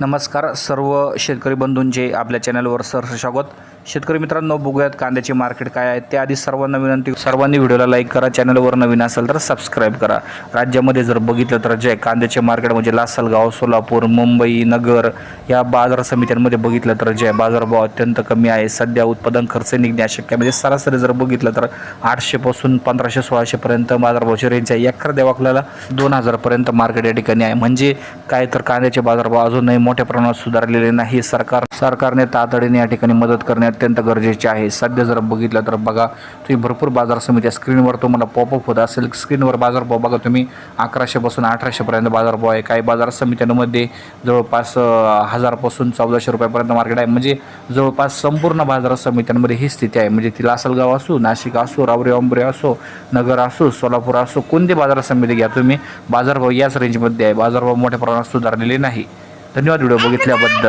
नमस्कार सर्व शेतकरी बंधूंचे आपल्या चॅनलवर सर स्वागत. शेतकरी मित्रांनो बघूयात कांद्याचे मार्केट काय आहे. त्याआधी सर्वांना विनंती सर्वांनी व्हिडिओला लाईक करा चॅनलवर नवीन असेल तर सबस्क्राईब करा. राज्यामध्ये जर बघितलं तर जे कांद्याचे मार्केट म्हणजे लासलगाव सोलापूर मुंबई नगर या बाजार समित्यांमध्ये बघितलं तर जे बाजारभाव अत्यंत कमी आहे. सध्या उत्पादन खर्च निघणे अशक्य म्हणजे सरासरी जर बघितलं तर आठशेपासून पंधराशे सोळाशेपर्यंत बाजारभावाची रेंज आहे. एखाद्या वाकल्याला आपल्याला दोन हजारपर्यंत मार्केट या ठिकाणी आहे. म्हणजे काय तर कांद्याचे बाजारभाव अजूनही मोठ्या प्रमाणात सुधारलेले नाही. सरकार सरकारने तातडीने या ठिकाणी मदत करणे अत्यंत गरजेचे आहे. सध्या जर बघितलं तर बघा तुम्ही भरपूर बाजार समित्या स्क्रीनवर तुम्हाला पॉपअप होत असेल. स्क्रीनवर बाजारभाव बघा तुम्ही. अकराशेपासून अठराशेपर्यंत बाजारभाव आहे. काही बाजार समित्यांमध्ये जवळपास हजारपासून चौदाशे रुपयापर्यंत मार्केट आहे. म्हणजे जवळपास संपूर्ण बाजार समित्यांमध्ये ही स्थिती आहे. म्हणजे ती लासलगाव असो नाशिक असो रावरे अंबरे असो नगर असो सोलापूर असो कोणते बाजार समिती घ्या तुम्ही बाजारभाव याच रेंजमध्ये आहे. बाजारभाव मोठ्या प्रमाणात सुधारलेले नाही. धन्यवाद व्हिडिओ बघितल्याबद्दल.